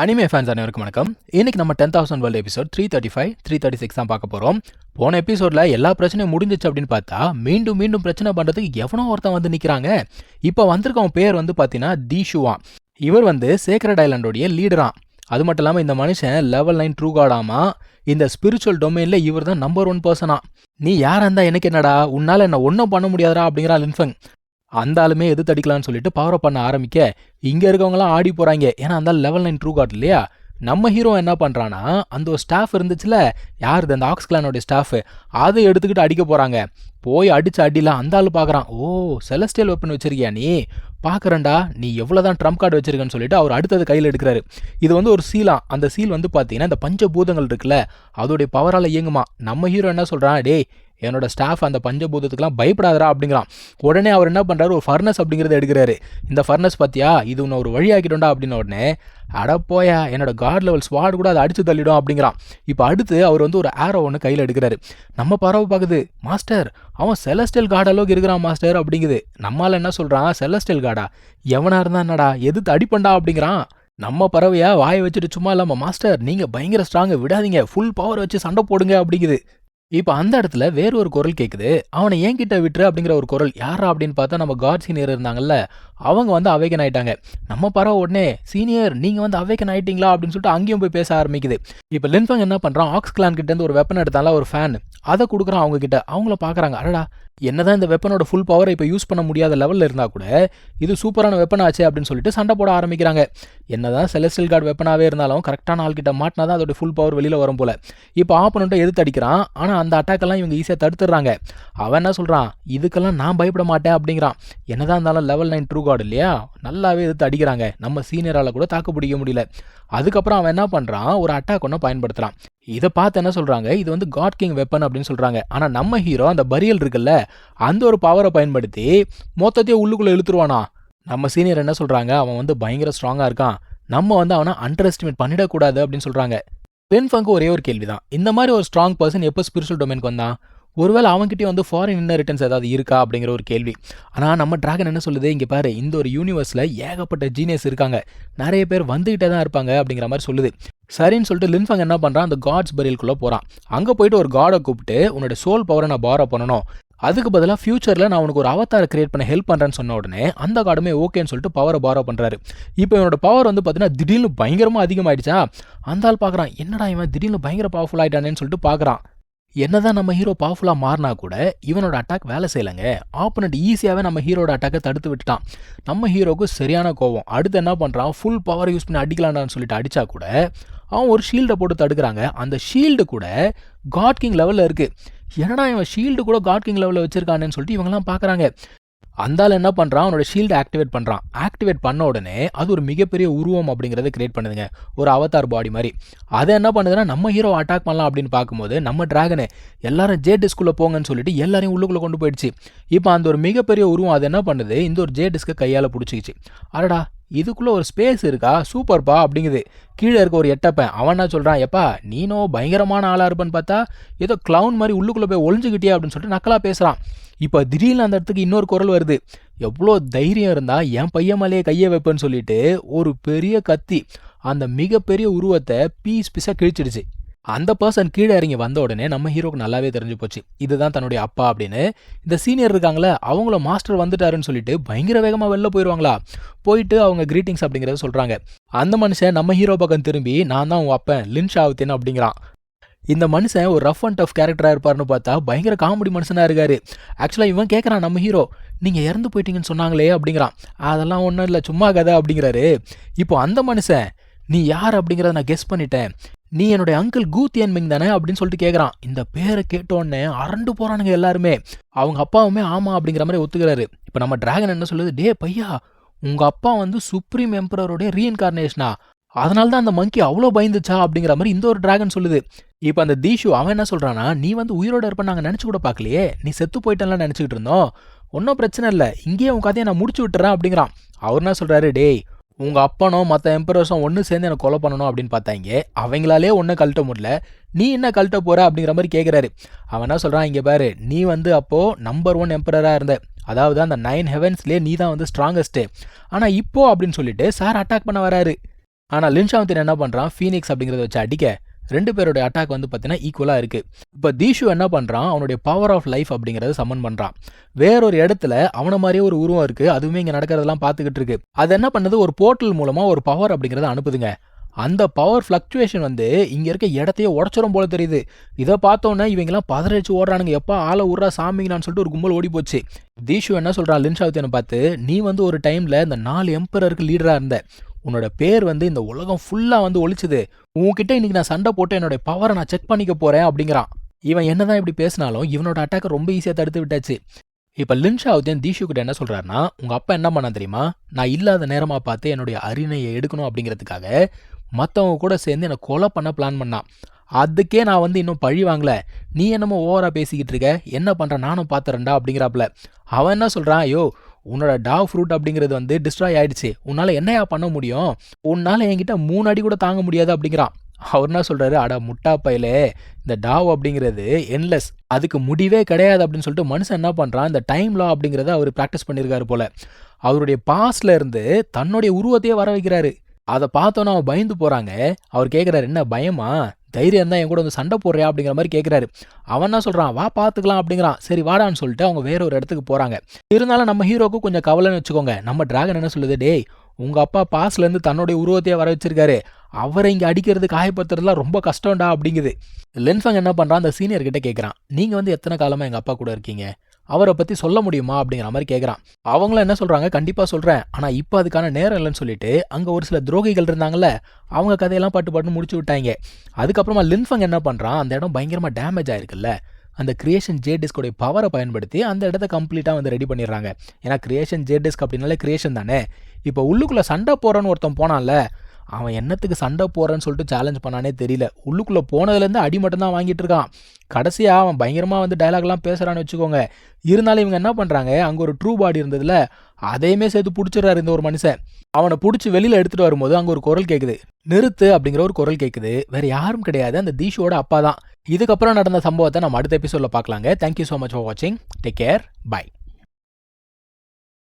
Anime fans அனைவருக்கும் வணக்கம். இன்னைக்கு நம்ம ten thousand world episode three thirty five three thirty six தான் பார்க்க போகிறோம் போன எபிசோடில் எல்லா பிரச்சனையும் முடிஞ்சிச்சு அப்படின்னு பார்த்தா மீண்டும் மீண்டும் பிரச்சனை பண்ணுறதுக்கு எவனோ ஒருத்தன் வந்து நிற்கிறாங்க இப்போ வந்திருக்கவன் பேர் வந்து பார்த்தீங்கன்னா தீஷுவா. இவர் வந்து சேக்ரட் ஐலாண்டோடைய லீடரான் அது மட்டும் இல்லாமல் இந்த மனுஷன் லெவல் நைன் ட்ரூ காடாமா இந்த ஸ்பிரிச்சுவல் டொமைனில் இவர் தான் நம்பர் ஒன் பர்சனா நீ யாராக இருந்தால் எனக்கு என்னடா? உன்னால் என்ன ஒன்றும் பண்ண முடியாதா அப்படிங்கிறா லின்ஃபங் அந்த ஆளுமே எது தடிக்கலாம்னு சொல்லிட்டு பவர் பண்ண ஆரம்பிக்க இங்க இருக்கவங்களாம் ஆடி போறாங்க. ஏன்னா அந்த லெவல் நைன் ட்ரூ காட் இல்லையா? நம்ம ஹீரோ என்ன பண்ணுறான்னா அந்த ஒரு ஸ்டாஃப் இருந்துச்சுல யாருது? அந்த ஆக்ஸ் கிளானோடைய ஸ்டாஃப் அதை எடுத்துக்கிட்டு அடிக்க போகிறாங்க போய் அடிச்சு அடிலாம் அந்த ஆள் பார்க்குறான் ஓ செலஸ்டியல் வெப்பன் வச்சிருக்கியா நீ? பார்க்கறேன்டா நீ எவ்வளோதான் ட்ரம்ப் கார்டு வச்சிருக்கன்னு சொல்லிட்டு அவர் அடுத்தது கையில் எடுக்கிறாரு. இது வந்து ஒரு சீலாம் அந்த சீல் வந்து பார்த்தீங்கன்னா இந்த பஞ்சபூதங்கள் இருக்குல்ல அதோடைய பவரால் இயங்குமா? நம்ம ஹீரோ என்ன சொல்கிறான் டேய் என்னோட ஸ்டாஃப் அந்த பஞ்சபூதத்துக்குலாம் பயப்படாதரா அப்படிங்கிறான். உடனே அவர் என்ன பண்ணுறாரு ஒரு ஃபர்னஸ் அப்படிங்கிறத எடுக்கிறாரு. இந்த ஃபர்னஸ் பார்த்தியா இது உன்னை ஒரு வழியாக்கிட்டோண்டா அப்படின்ன உடனே அட போயா என்னோட காட் லெவல் ஸ்வாட் கூட அதை அடிச்சு தள்ளிடும் அப்படிங்கிறான். இப்போ அடுத்து அவர் வந்து ஒரு ஆரோ ஒன்று கையில் எடுக்கிறாரு. நம்ம பறவை பார்க்குது மாஸ்டர் அவன் செலஸ்டியல் காட் அளவுக்கு இருக்கிறான் மாஸ்டர் அப்படிங்குது. நம்மளால் என்ன சொல்கிறான் செலஸ்டியல் காடா எவனாக இருந்தா என்னடா? எது அடிப்பண்டா? அப்படிங்கிறான். நம்ம பறவையா வாயை வச்சுட்டு சும்மா இல்லாமல் மாஸ்டர் நீங்கள் பயங்கர ஸ்ட்ராங்கை விடாதீங்க. ஃபுல் பவர் வச்சு சண்டை போடுங்க அப்படிங்குது. இப்போ அந்த இடத்துல வேற ஒரு குரல் கேட்குது அவனை ஏன் கிட்ட விட்டுரு அப்படிங்கிற ஒரு குரல் யாரா அப்படின்னு பார்த்தா நம்ம காட் சீனியர் இருந்தாங்கல்ல அவங்க வந்து அவேக்கன் ஆயிட்டாங்க. நம்ம பரவ உடனே சீனியர் நீங்க வந்து அவேக்கன் ஆயிட்டீங்களா? அப்படின்னு சொல்லிட்டு அங்கேயும் போய் பேச ஆரம்பிக்குது. இப்போ லின்ஃபங் என்ன பண்றான்? ஆக்ஸ் கிளான் கிட்ட இருந்து ஒரு வெப்பன் எடுத்தால ஒரு ஃபேன் அதை கொடுக்குறான் அவங்க கிட்ட. அவங்கள பாக்குறாங்க. அடடா என்னதான் இந்த வெப்பனோட ஃபுல் பவரை இப்போ யூஸ் பண்ண முடியாத லெவலில் இருந்தால் கூட இது சூப்பரான வெப்பன் ஆச்சு அப்படின்னு சொல்லிட்டு சண்டை போட ஆரம்பிக்கிறாங்க. என்னதான் செலஸ்டியல் கார்டு வெப்பனாகவே இருந்தாலும் கரெக்டான ஆள்கிட்ட மாட்டினா தான் அதோட ஃபுல் பவர் வெளியில் வரும் போல. இப்போ ஆப்பனண்ட்டை எதிர்த்து அடிக்கிறான். ஆனால் அந்த அட்டாக்கெல்லாம் இவங்க ஈஸியாக தடுத்துடுறாங்க. அவன் என்ன சொல்கிறான் இதுக்கெல்லாம் நான் பயப்பட மாட்டேன் அப்படிங்கிறான். என்னதான் இருந்தாலும் லெவல் நைன் ட்ரூ கார்டு இல்லையா? நல்லாவே எதிர்த்து அடிக்கிறாங்க. நம்ம சீனியரால் கூட தாக்கு பிடிக்க முடியல. அதுக்கப்புறம் அவன் என்ன பண்ணுறான் ஒரு அட்டாக் ஒன்று பயன்படுத்துகிறான் இதை பார்த்து என்ன சொல்கிறாங்க இது வந்து காட் கிங் வெப்பன் அப்படின்னு சொல்கிறாங்க ஆனால் நம்ம ஹீரோ அந்த பரியல் இருக்குல்ல அந்த ஒரு பவரை பயன்படுத்தி மொத்தத்தையே உள்ளுக்குள்ளே இழுத்துருவானா? நம்ம சீனியர் என்ன சொல்கிறாங்க அவன் வந்து பயங்கர ஸ்ட்ராங்காக இருக்கான். நம்ம வந்து அவனை அண்டர் எஸ்டிமேட் பண்ணிடக்கூடாது அப்படின்னு சொல்கிறாங்க பென்ஃபங்கு ஒரே ஒரு கேள்வி தான் இந்த மாதிரி ஒரு ஸ்ட்ராங் பர்சன் எப்போ ஸ்பிரிச்சுவல் டொமைனுக்கு வந்தான்? ஒருவேளை அவங்ககிட்டயே வந்து ஃபாரின் இன்னரிட்டன்ஸ் ஏதாவது இருக்கா அப்படிங்கிற ஒரு கேள்வி. ஆனால் நம்ம டிராகன் என்ன சொல்லுது? இங்கே பாரு இந்த ஒரு யூனிவர்ஸில் ஏகப்பட்ட ஜீனியஸ் இருக்காங்க. நிறைய பேர் வந்துகிட்டே தான் இருப்பாங்க அப்படிங்கிற மாதிரி சொல்லுது. சரின்னு சொல்லிட்டு லின்ஃபங் என்ன பண்ணுறான் அந்த காட்ஸ் பரியலுக்குள்ளே போகிறான் அங்கே போயிட்டு ஒரு காடை கூப்பிட்டு உன்னோட சோல் பவரை நான் பாரோ பண்ணணும். அதுக்கு பதிலாக ஃபியூச்சரில் நான் உனக்கு ஒரு அவத்தார கிரியேட் பண்ண ஹெல்ப் பண்ணுறேன்னு சொன்ன உடனே அந்த காடுமே ஓகேன்னு சொல்லிட்டு பவரை பாரோ பண்ணுறாரு இப்போ இவனோட பவர் வந்து பார்த்தீங்கன்னா திடீர்னு பயங்கரமாக அதிகமாகிடுச்சா அந்த ஆள் பார்க்குறான் என்னடா இவன் திடீர்னு பயங்கர பவர்ஃபுல் ஆகிட்டானேன்னு சொல்லிட்டு பார்க்குறான் என்னதான் நம்ம ஹீரோ பவர்ஃபுல்லாக மாறினா கூட இவனோட அட்டாக் வேலை செய்யலைங்க. ஆப்போனண்ட் ஈஸியாகவே நம்ம ஹீரோட அட்டாக்கை தடுத்து விட்டுட்டான். நம்ம ஹீரோக்கு சரியான கோவம். அடுத்து என்ன பண்ணுறான் ஃபுல் பவர் யூஸ் பண்ணி அடிக்கலாம்டான்னு சொல்லிட்டு அடித்தா கூட அவன் ஒரு ஷீல்டை போட்டு தடுக்கிறாங்க. அந்த ஷீல்டு கூட காட் கிங் லெவலில் இருக்குது என்னடா இவன் ஷீல்டு கூட காட் கிங் லெவலில் வச்சிருக்கானேன்னு சொல்லிட்டு இவங்கெல்லாம் பார்க்குறாங்க அந்த என்ன பண்ணுறான் அவனோட ஷீல்டை ஆக்டிவேட் பண்ணுறான் ஆக்டிவேட் பண்ண உடனே அது ஒரு மிகப்பெரிய உருவம் அப்படிங்கிறத கிரியேட் பண்ணுதுங்க. ஒரு அவதார் பாடி மாதிரி. அதை என்ன பண்ணுதுன்னா நம்ம ஹீரோ அட்டாக் பண்ணலாம் அப்படின்னு பார்க்கும்போது நம்ம டிராகனு எல்லாரும் ஜே டிஸ்குள்ளே போங்கன்னு சொல்லிட்டு எல்லாரையும் உள்ளுக்குள்ளே கொண்டு போயிடுச்சு. இப்போ அந்த ஒரு மிகப்பெரிய உருவம் அது என்ன பண்ணுது? இந்த ஒரு ஜே டிஸ்கை கையால் பிடிச்சிக்கிச்சு. அடடா இதுக்குள்ளே ஒரு ஸ்பேஸ் இருக்கா? சூப்பர்ப்பா அப்படிங்குது. கீழே இருக்க ஒரு எட்டப்பன் அவன் என்ன சொல்கிறான் எப்பா நீனோ பயங்கரமான ஆளாக இருப்பேன்னு பார்த்தா ஏதோ க்ளவுன் மாதிரி உள்ளுக்குள்ளே போய் ஒளிஞ்சுக்கிட்டியா அப்படின்னு சொல்லிட்டு நக்கலாக பேசுகிறான் இப்போ திடீர்னு அந்த இடத்துக்கு இன்னொரு குரல் வருது. எவ்வளோ தைரியம் இருந்தால் என் பையன் மேலேயே கையை வைப்பேன்னு சொல்லிட்டு ஒரு பெரிய கத்தி அந்த மிகப்பெரிய உருவத்தை பீஸ் பீஸாக கிழிச்சிடுச்சு. அந்த பர்சன் கீழே இறங்கி வந்த உடனே நம்ம ஹீரோக்கு நல்லாவே தெரிஞ்சு போச்சு. இதுதான் தன்னுடைய அப்பா அப்படின்னு. இந்த சீனியர் இருக்காங்களே அவங்கள மாஸ்டர் வந்துட்டாருன்னு சொல்லிட்டு பயங்கர வேகமாக வெளில போயிடுவாங்களா போயிட்டு அவங்க கிரீட்டிங்ஸ் அப்படிங்கிறத சொல்கிறாங்க அந்த மனுஷன் நம்ம ஹீரோ பக்கம் திரும்பி நான் தான் உன் அப்பன் லின்ஷ் ஷாவுத்தேன் அப்படிங்கிறான். இந்த மனுஷன் ஒரு ரஃப் அண்ட் டஃப் கேரக்டராக இருப்பார்னு பார்த்தா பயங்கர காமெடி மனுஷனாக இருக்காரு. ஆக்சுவலாக இவன் கேட்குறான் நம்ம ஹீரோ நீங்கள் இறந்து போயிட்டீங்கன்னு சொன்னாங்களே அப்படிங்கிறான். அதெல்லாம் ஒன்றும் இல்லை சும்மா கதை அப்படிங்கிறாரு. இப்போ அந்த மனுஷன் நீ யார்? அப்படிங்கிறத நான் கெஸ் பண்ணிட்டேன். நீ என்னுடைய அங்கிள் கூ தியன்மிங் தானே அப்படின்னு சொல்லிட்டு கேட்குறான் இந்த பேரை கேட்டோடனே அரண்டு போகிறானுங்க எல்லாருமே. அவங்க அப்பாவுமே ஆமாம் அப்படிங்கிற மாதிரி ஒத்துக்கிறாரு. இப்போ நம்ம டிராகன் என்ன சொல்லுது? டே பையா உங்கள் அப்பா வந்து சுப்ரீம் எம்பரருடைய ரீஇன்கார்னேஷனா அதனால தான் அந்த மங்கி அவ்வளோ பயந்துச்சா அப்படிங்கிற மாதிரி இந்த ஒரு டிராகன் சொல்லுது. இப்போ அந்த தீஷு அவன் என்ன சொல்கிறான்னா நீ வந்து உயிரோட இருப்ப நாங்கள் நினச்சி கூட பார்க்கலையே. நீ செத்து போயிட்டலாம் நினச்சிக்கிட்டு இருந்தோம். ஒன்றும் பிரச்சனை இல்லை. இங்கேயே உன் கதையை நான் முடிச்சு விட்டுறேன் அப்படிங்கிறான். அவர் என்ன சொல்கிறாரு டேய் உங்கள் அப்பனும் மற்ற எம்பரர்ஸும் ஒன்று சேர்ந்து எனக்கு கொலை பண்ணணும் அப்படின்னு பார்த்தாங்க. அவங்களாலே ஒன்றும் கழட்ட முடியல. நீ என்ன கழட்ட போற அப்படிங்கிற மாதிரி கேட்குறாரு அவன் என்ன சொல்கிறான் இங்கே பாரு நீ வந்து அப்போது நம்பர் ஒன் எம்பரராக இருந்த. அதாவது அந்த நைன் ஹெவன்ஸ்லேயே நீ தான் வந்து ஸ்ட்ராங்கஸ்ட்டு ஆனால் இப்போ அப்படின்னு சொல்லிட்டு சார் அட்டாக் பண்ண வராரு. ஆனால் லின்ஷாவத்தின் என்ன பண்ணுறான் ஃபீனிக்ஸ் அப்படிங்கிறத வச்சு அடிக்க. ரெண்டு பேருடைய அட்டாக் வந்து பார்த்தீங்கன்னா ஈக்குவலாக இருக்குது இப்போ தீஷு என்ன பண்ணுறான் அவனுடைய பவர் ஆஃப் லைஃப் அப்படிங்கிறத சம்மன் பண்ணுறான் வேறொரு இடத்துல அவனை மாதிரியே ஒரு உருவம் இருக்குது அதுவுமே இங்கே நடக்கிறதெல்லாம் பார்த்துக்கிட்டு இருக்கு. அது என்ன பண்ணுது? ஒரு போர்ட்டல் மூலமாக ஒரு பவர் அப்படிங்கிறத அனுப்புதுங்க. அந்த பவர் ஃப்ளக்சுவேஷன் வந்து இங்கே இருக்க இடத்தையே உடச்சிரும் போல தெரியுது. இதை பார்த்தோன்னே இவங்கெல்லாம் பதறடிச்சு ஓடுறானுங்க. எப்போ ஆளை விட்றா சாமிங்கன்னு சொல்லிட்டு ஒரு கும்பல் ஓடி போச்சு தீஷு என்ன சொல்கிறான் லின்ஷாவத்தியனை பார்த்து நீ வந்து ஒரு டைமில் இந்த நாலு எம்பரருக்கு லீடராக இருந்த. உன்னோட பேர் வந்து இந்த உலகம் ஃபுல்லாக வந்து ஒழிச்சுது. உன்கிட்ட இன்னைக்கு நான் சண்டை போட்டு என்னோட பவரை நான் செக் பண்ணிக்க போகிறேன் அப்படிங்கிறான். இவன் என்னதான் இப்படி பேசினாலும் இவனோட அட்டாக்கை ரொம்ப ஈஸியாக தடுத்து விட்டாச்சு. இப்போ லின்ஷாவுதேன் தீஷு கிட்ட என்ன சொல்கிறாருன்னா உங்கள் அப்பா என்ன பண்ணா தெரியுமா? நான் இல்லாத நேரமாக பார்த்து என்னுடைய அரிணையை எடுக்கணும் அப்படிங்கிறதுக்காக மற்றவங்க கூட சேர்ந்து என்னை கொலை பண்ண பிளான் பண்ணான். அதுக்கே நான் வந்து இன்னும் பழி வாங்கல. நீ என்னமோ ஓவராக பேசிக்கிட்டு இருக்க. என்ன பண்ணுற நானும் பார்த்துறேன்டா அப்படிங்கிறாப்புல. அவன் என்ன சொல்கிறான் ஐயோ உன்னோட டாவ் ஃப்ரூட் அப்படிங்கிறது வந்து டிஸ்ட்ராய் ஆயிடுச்சு. உன்னால் என்னையா பண்ண முடியும்? உன்னால் என்கிட்ட மூணு அடி கூட தாங்க முடியாது அப்படிங்கிறான். அவர் என்ன சொல்கிறாரு அட முட்டா பையலே இந்த டாவ் அப்படிங்கிறது என்லெஸ் அதுக்கு முடிவே கிடையாது அப்படின்னு சொல்லிட்டு மனுஷன் என்ன பண்ணுறான் இந்த டைம் லா அப்படிங்கிறத அவர் ப்ராக்டிஸ் பண்ணியிருக்காரு போல. அவருடைய பாஸ்ல இருந்து தன்னுடைய உருவத்தையே வர வைக்கிறாரு. அதை பார்த்தோன்னே அவன் பயந்து போகிறாங்க அவர் கேட்குறாரு என்ன பயமா? தைரியம் தான் என் கூட வந்து சண்டை போடுறியா அப்படிங்கிற மாதிரி கேட்குறாரு அவன் என்ன சொல்கிறான் வா பார்த்துக்கலாம் அப்படிங்கிறான். சரி வாடான்னு சொல்லிட்டு அவங்க வேற ஒரு இடத்துக்கு போகிறாங்க இருந்தாலும் நம்ம ஹீரோக்கு கொஞ்சம் கவலைன்னு வச்சுக்கோங்க. நம்ம டிராகன் என்ன சொல்லுது? டேய் உங்கள் அப்பா பாஸ்லேருந்து தன்னுடைய உருவத்தையே வர வச்சிருக்காரு. அவரை இங்கே அடிக்கிறது காயப்படுத்துறதுலாம் ரொம்ப கஷ்டம்டா அப்படிங்குது. லென்ஃபங் என்ன பண்ணுறான் அந்த சீனியர்கிட்ட கேட்குறான் நீங்கள் வந்து எத்தனை காலமாக எங்கள் அப்பா கூட இருக்கீங்க? அவரை பற்றி சொல்ல முடியுமா அப்படிங்கிற மாதிரி கேட்குறான் அவங்களும் என்ன சொல்கிறாங்க கண்டிப்பாக சொல்கிறேன் ஆனால் இப்போ அதுக்கான நேரம் இல்லைன்னு சொல்லிட்டு அங்கே ஒரு சில துரோகிகள் இருந்தாங்கல்ல அவங்க கதையெல்லாம் பாட்டு பாட்டு முடிச்சு விட்டாங்க. அதுக்கப்புறமா லின்ஃபங் என்ன பண்ணுறான் அந்த இடம் பயங்கரமாக டேமேஜ் ஆயிருக்குல்ல. அந்த கிரியேஷன் ஜே டிஸ்கோடைய பவரை பயன்படுத்தி அந்த இடத்த கம்ப்ளீட்டாக வந்து ரெடி பண்ணிடுறாங்க. ஏன்னா கிரியேஷன் ஜே டிஸ்க் அப்படின்னாலே கிரியேஷன் தானே. இப்போ உள்ளுக்குள்ளே சண்டை போகிறோன்னு ஒருத்தன் போனான்ல அவன் என்னத்துக்கு சண்டை போகிறேன்னு சொல்லிட்டு சேலஞ்ச் பண்ணானே தெரியல. உள்ளுக்குள்ளே போனதுலேருந்து அடி மட்டும்தான் வாங்கிட்டு இருக்கான். கடைசியாக அவன் பயங்கரமாக வந்து டைலாக்லாம் பேசுகிறான்னு வச்சுக்கோங்க. இருந்தாலும் இவங்க என்ன பண்ணுறாங்க அங்கே ஒரு ட்ரூ பாடி இருந்ததுல அதையுமே சேர்த்து பிடிச்சிடுறாரு இந்த ஒரு மனுஷன். அவனை பிடிச்சி வெளியில் எடுத்துகிட்டு வரும்போது அங்கே ஒரு குரல் கேட்குது நிறுத்து அப்படிங்கிற ஒரு குரல் கேட்குது வேறு யாரும் கிடையாது. அந்த தீஷோட அப்பா தான். இதுக்கப்புறம் நடந்த சம்பவத்தை நம்ம அடுத்த எபிசோடில் பார்க்கலாங்க. Thank you so much for வாட்சிங் டேக் கேர் பை